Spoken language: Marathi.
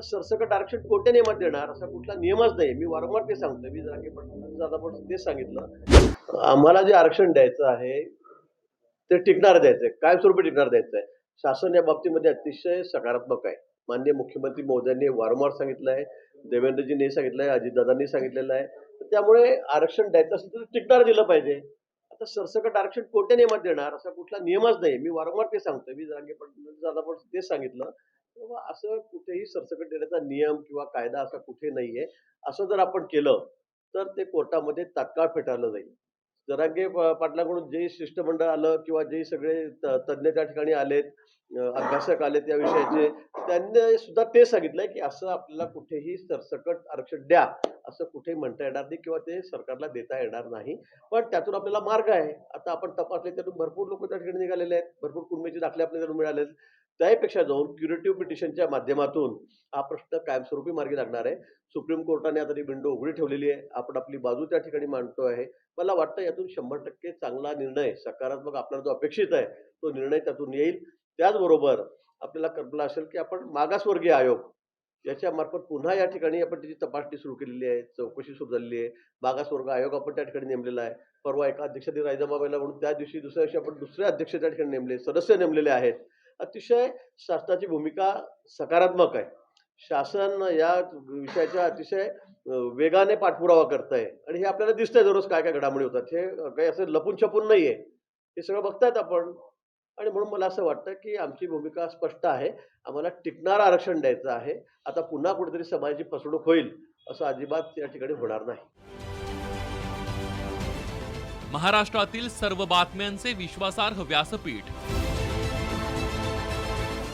आता सरसकट आरक्षण कोणत्या नियमात देणार? असा कुठला नियमच नाही मी वारंवार ते सांगतो मी जागे दादा पण तेच सांगितलं. आम्हाला जे आरक्षण द्यायचं आहे ते टिकणार द्यायचं आहे कायमस्वरूपी टिकणार द्यायचं आहे शासन या बाबतीमध्ये अतिशय सकारात्मक आहे. माननीय मुख्यमंत्री महोदयांनी वारंवार सांगितलं आहे. देवेंद्रजींनी सांगितलं आहे. अजितदादांनी सांगितलेलं आहे. तर त्यामुळे आरक्षण द्यायचं असेल तर टिकणार दिलं पाहिजे. आता सरसकट आरक्षण कोणत्या नियमात देणार? असा कुठला नियमच नाही मी वारंवार ते सांगतो मी जागे पण दादा पण तेच सांगितलं. तेव्हा असं कुठेही सरसकट देण्याचा नियम किंवा कायदा असा कुठे नाहीये. असं जर आपण केलं तर ते कोर्टामध्ये तात्काळ फेटाळलं जाईल. जरांगे प- पाटलाकडून जे शिष्टमंडळ आलं किंवा जे सगळे त- तज्ज्ञ त्या ठिकाणी आलेत अं, अभ्यासक आलेत या विषयाचे त्यांनी सुद्धा ते सांगितलंय की असं आपल्याला कुठेही सरसकट आरक्षण द्या. असं कुठेही म्हणता येणार नाही किंवा ते सरकारला देता येणार नाही. पण त्यातून आपल्याला मार्ग आहे. आता आपण तपासले त्यातून भरपूर लोक त्या ठिकाणी निघालेले आहेत. भरपूर कुणबीचे दाखले आपल्याला मिळाले आहेत. त्यापेक्षा जाऊन क्युरेटिव्ह पिटिशनच्या माध्यमातून हा प्रश्न कायमस्वरूपी मार्गी लागणार आहे. सुप्रीम कोर्टाने आता ती विंडो उघडी ठेवलेली आहे. आपण आपली बाजू त्या ठिकाणी मांडतो आहे. मला वाटतं यातून शंभर टक्के चांगला निर्णय सकारात्मक आपल्याला जो अपेक्षित आहे तो निर्णय त्यातून येईल. त्याचबरोबर आपल्याला कल्पना असेल की आपण मागासवर्गीय आयोग याच्या मार्फत पुन्हा या ठिकाणी आपण त्याची तपासणी सुरू केलेली आहे. चौकशी सुरू झालेली आहे. मागासवर्ग आयोग आपण त्या ठिकाणी नेमलेला आहे. परवा एका अध्यक्षांनी राजीनामा म्हणून त्या दिवशी दुसऱ्या दिवशी आपण दुसरे अध्यक्ष त्या ठिकाणी नेमले सदस्य नेमलेले आहेत. अतिशय शासनाची भूमिका सकारात्मक आहे. शासन या विषयाच्या अतिशय वेगाने पाठपुरावा करत आहे आणि हे आपल्याला दिसतंय दररोज काय काय घडामोडी होतात. हे काही असं लपून छपून नाही आहे हे सगळं बघतायत आपण. आणि म्हणून मला असं वाटतं की आमची भूमिका स्पष्ट आहे. आम्हाला टिकणारं आरक्षण द्यायचं आहे. आता पुन्हा कुठेतरी समाजाची फसवणूक होईल असं अजिबात या ठिकाणी होणार नाही. महाराष्ट्रातील सर्व बातम्यांचे विश्वासार्ह व्यासपीठ.